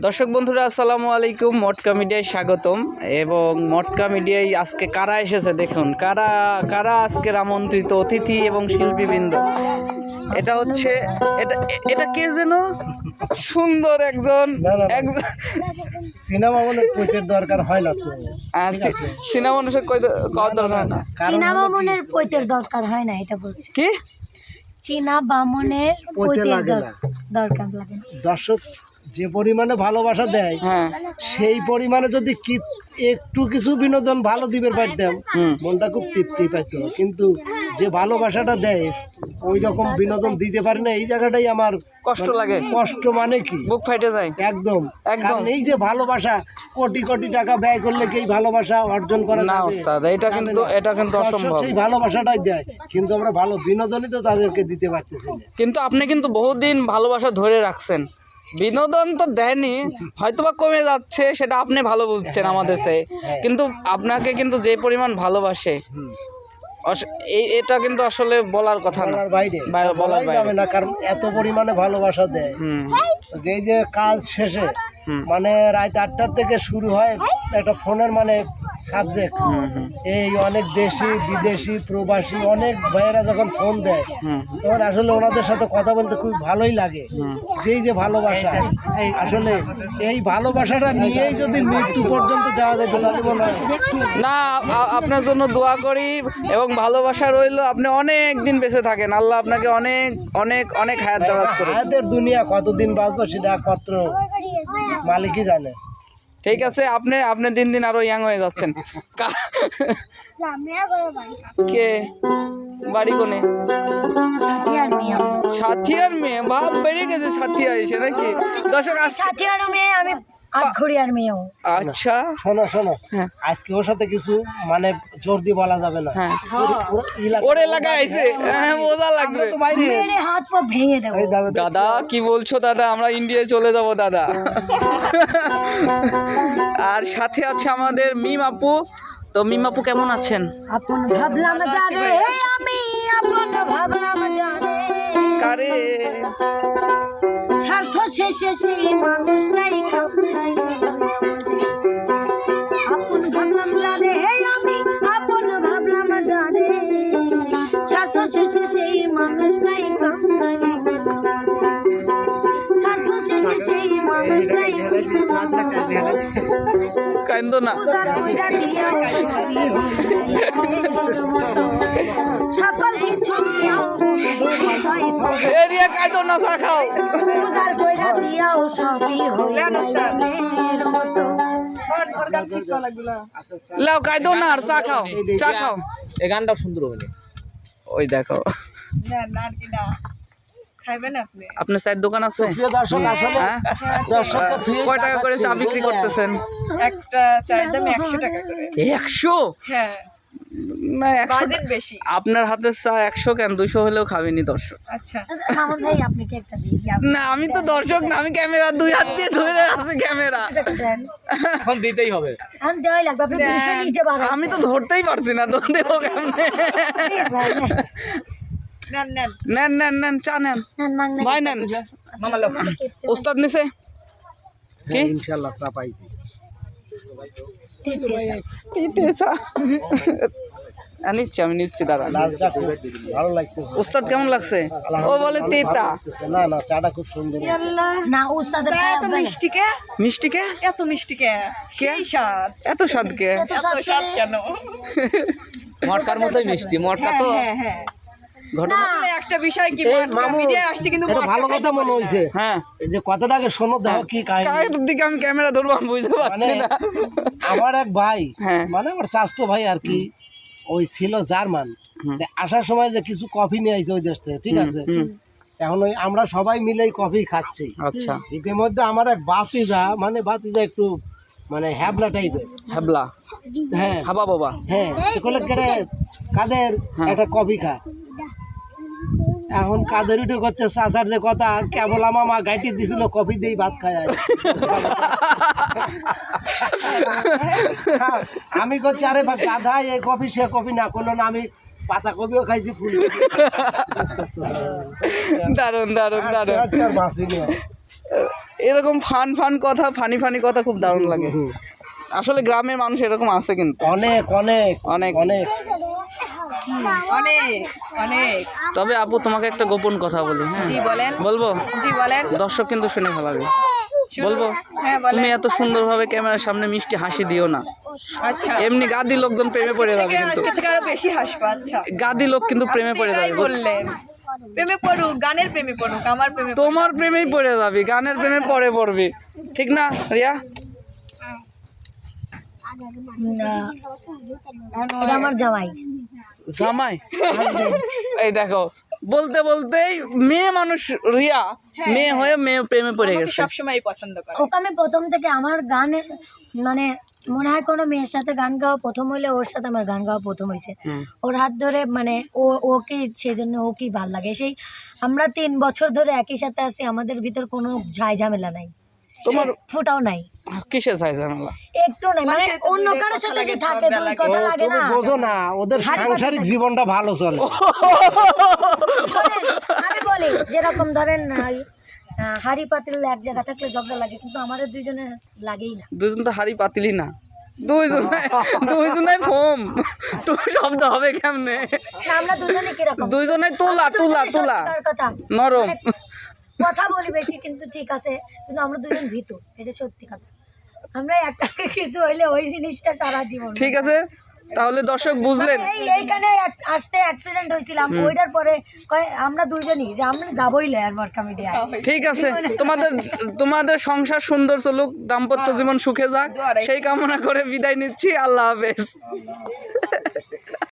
দর্শক বন্ধুরা আসসালামু আলাইকুম। মটকা মিডিয়ায় স্বাগতম। এবং মটকা মিডিয়ায় আজকে কারা এসেছে দেখুন? কারা কারা আজকের আমন্ত্রিত অতিথি এবং শিল্পীবৃন্দ? এটা হচ্ছে এটা এটা কে যেন? সুন্দর একজন। একজন সিনেমা দরকার হয় না তো। সিনেমা মানুষের কই কওয়ার দরকার না। কারণ চীনা কি, বামনের পৈতের দরকার হয় না এটা বলছি। কি? চীনা বামনের পৈতের লাগে দর- না। দরকার লাগে দর্শক যে পরিমাণে ভালোবাসা দেয় হ্যাঁ। সেই পরিমাণে যদি একটু কিছু বিনোদন ভালো দিবের পাইতাম হুম। মনটা খুব তৃপ্তি পাইতো। কিন্তু যে ভালোবাসাটা দেয় ওই রকম বিনোদন দিতে পারি না এই জায়গাটাই আমার কষ্ট লাগে। কষ্ট মানে কি? বুক ফাইটে যায়। একদম। একদম। এই যে ভালোবাসা কোটি কোটি টাকা ব্যয় করলে কি ভালোবাসা অর্জন করা না ওস্তাদ এটা কিন্তু এটা কিন্তু অসম্ভব। সেই ভালোবাসাটাই দেয়। কিন্তু আমরা ভালো বিনোদনই তো তাদেরকে দিতে পারতেছি না। কিন্তু আপনি কিন্তু বহুদিন ভালোবাসা ধরে রাখছেন। বিনোদন তো দেয়নি হয়তোবা কমে যাচ্ছে সেটা আপনি ভালো বুঝছেন আমাদের চেয়ে কিন্তু আপনাকে কিন্তু যে পরিমাণ ভালোবাসে এই এটা কিন্তু আসলে বলার কথা না। বলার বাইরে। বলার বাইরে। না কারণ এত পরিমাণে ভালোবাসা দেয়। হুম। যে যে কাজ শেষে। মানে রাত আটটার থেকে শুরু হয় একটা ফোনের মানে সাবজেক্ট এই অনেক দেশি বিদেশি প্রবাসী অনেক ভাইয়েরা যখন ফোন দেয় তখন আসলে ওনাদের সাথে কথা বলতে খুব ভালোই লাগে। যেই যে ভালোবাসা আসলে এই ভালোবাসাটা নিয়েই যদি মৃত্যু পর্যন্ত যাওয়া যায় তাহলে মনে হয় না আপনার জন্য দোয়া করি এবং ভালোবাসা রইল আপনি অনেক দিন বেঁচে থাকেন। আল্লাহ আপনাকে অনেক অনেক অনেক হায়াত দারাজ করে হায়াতের দুনিয়া কতদিন বাঁচবো সেটা একমাত্র মালিকই জানে। ঠিক আছে আপনি আপনি দিন দিন আরও ইয়াং হয়ে যাচ্ছেন। কা- বাড়ি কোনে? সাথিয়ার মেয়ে। বাপ বেড়ে গেছে সাথিয়া এসে নাকি? দর্শক সাথিয়ার মেয়ে আমি আটঘরিয়ার মেয়েও। আচ্ছা। শোনো শোনো। হ্যাঁ। আজকে ওর সাথে কিছু মানে জোর দিয়ে বলা যাবে না। হ্যাঁ। এলাকা- আইছে? হ্যাঁ মজা লাগবে। হাত পা ভেঙে দেবো। দাদা কি বলছো দাদা? আমরা ইন্ডিয়ায় চলে যাব দাদা। আর সাথে আছে আমাদের মিম আপু। তো মিম আপু কেমন আছেন? আপন ভাবলাম জানে আমি আপন ভাবলাম জানে কারে? স্বার্থ শেষে সেই মানুষটাই কামড়াই আপন ভাবলাম জানে আমি আপন ভাবলাম জানে স্বার্থ শেষে সেই মানুষটাই কামড়াই স্বার্থ শেষে সেই মানুষটাই কান্দ না। সকল কিছু এরিয়া কাইদ না চা খাও। উজাড় কইরা দিয়াও সবই হইল মনের মতো। লাও কাইদ না আর চা খাও চা খাও। এই গানটাও সুন্দর হবে ওই দেখো। আপনার চায়ের দোকান আছে? প্রিয় দর্শক আসলে হ্যাঁ? দর্শককে ধুয়ে কয় টাকা করে চা বিক্রি করতেছেন? একটা চায়ের দাম একশো টাকা করে। একশো? হ্যাঁ। বাজেট বেশি। আপনার হাতের চা একশো কেন? দুশো হলেও খাবেনি দর্শক। আচ্ছা। মামুন ভাই আপনাকে একটা না আমি তো দর্শক না আমি ক্যামেরা দুই হাত দিয়ে ধরে আছে ক্যামেরা। এখন দিতেই হবে। আমি দেওয়াই লাগবে আপনি দুশো আমি তো ধরতেই পারছি না তো দেবো কেমনে? নেন। নেন। নেন চা নেন। ভাই নেন। ওস্তাদ নিছে? কি? হ্যাঁ, ইনশাল্লাহ চা পাইছি। তিতে চা। নিচ্ছি আমি নিচ্ছি দাদা লাল ভালো লাগতেছে। ওস্তাদ কেমন লাগছে? ও বলে তেতা। না না চাটা খুব সুন্দর না উস্তাদের এত মিষ্টি কে? মিষ্টি কে? এত মিষ্টি কে? সেই স্বাদ। এত স্বাদ কে? এত এত স্বাদ স্বাদ কেন? মটকার মতোই মিষ্টি। মটকা তো হ্যাঁ হ্যাঁ। ঘটনা একটা বিষয় কি মিডিয়া আসছে কিন্তু ভালো কথা মনে হয়েছে হ্যাঁ। যে কথাটা আগে শোনো দেখো কি কাহিনী। দিকে আমি ক্যামেরা ধরবো আমি বুঝতে মানে পারছি না। আমার এক ভাই হ্যাঁ। মানে আমার ভাই আর কি ওই ছিল জার্মান। আসার সময় যে কিছু কফি নিয়ে আইছে ওই দেশ থেকে ঠিক আছে? এখন ওই আমরা সবাই মিলেই কফি খাচ্ছি। আচ্ছা। ইতিমধ্যে আমার এক বাতিজা মানে বাতিজা একটু মানে হ্যাবলা টাইপের। হ্যাবলা? হ্যাঁ। হাবা বাবা? হ্যাঁ। কলে কাদের একটা কফি খা। এখন কাদের উঠে করছে? চাচার যে কথা কেবল আমার মা গাইটি দিছিল কফি দিয়ে ভাত খায় আমি করছি আরে বা গাধা এই কফি সে কফি না করল না আমি পাতা কপিও খাইছি ফুল দারুণ দারুণ দারুণ আর এরকম ফান ফান কথা ফানি ফানি কথা খুব দারুণ লাগে। আসলে গ্রামের মানুষ এরকম আছে কিন্তু। অনেক অনেক অনেক। অনেক। তবে আপু তোমাকে একটা গোপন কথা বলি হ্যাঁ? বলব? দর্শক কিন্তু শুনে ফেলাবে বলব? হ্যাঁ তুমি এত সুন্দরভাবে ক্যামেরার সামনে মিষ্টি হাসি দিও না। আচ্ছা। এমনি গাদি লোকজন প্রেমে পড়ে যাবে কিন্তু। আজকে থেকে আরও বেশি হাসবো আচ্ছা। গাদি লোক কিন্তু প্রেমে পড়ে যাবে। প্রেমে পড়ুক গানের প্রেমে পড়ুক আমার প্রেমে তোমার প্রেমেই পড়ে যাবি গানের প্রেমে পরে পড়বি। ঠিক না রিয়া? আমার জামাই। জামাই। এই দেখো। বলতে বলতেই মেয়ে মানুষ রিয়া মেয়ে হয়ে। মেয়ে প্রেমে পড়ে গেছে। সবসময় পছন্দ করে। ওকে আমি প্রথম থেকে আমার গানে মানে মনে হয় কোনো মেয়ের সাথে গান গাওয়া প্রথম হইলে ওর সাথে আমার গান গাওয়া প্রথম হয়েছে। ওর হাত ধরে মানে ও ওকে সেই জন্য ও কি ভালো লাগে। সেই আমরা তিন বছর ধরে একই সাথে আছি আমাদের ভিতর কোনো ঝাই ঝামেলা নাই। তোমার ফুটাও নাই। কিসে চাই ঝামেলা একটু নাই মানে অন্য কারোর সাথে যে থাকে দুই কথা লাগে। না। বোঝো না ওদের হাড়ি পাতিল সাংসারিক জীবনটা ভালো চলে। আমি বলি যেরকম ধরেন হাড়ি পাতিল এক জায়গা থাকলে ঝগড়া লাগে কিন্তু আমাদের দুইজনে লাগেই না। দুইজন তো হাড়ি পাতিলি না। দুইজন দুইজনে ফোম তো শব্দ হবে কেমনে? না, আমরা দুজনে কীরকম? দুইজনে তোলা তোলা তোলা। কথা। নরম। মানে কথা বলি বেশি কিন্তু ঠিক আছে কিন্তু আমরা দুজন ভীতু এটা সত্যি কথা। আমরা একটা কিছু হইলে ওই জিনিসটা সারা জীবন। ঠিক আছে তাহলে দর্শক বুঝলেন। মানে এই এইখানে আসতে অ্যাক্সিডেন্ট হয়েছিলাম ওইটার পরে কয় আমরা দুইজনই যে আমরা যাবোই লয়ার মর্কা মিডিয়া ঠিক আছে তোমাদের তোমাদের সংসার সুন্দর চলুক দাম্পত্য জীবন সুখে যাক। সেই কামনা করে বিদায় নিচ্ছি আল্লাহ হাফেজ।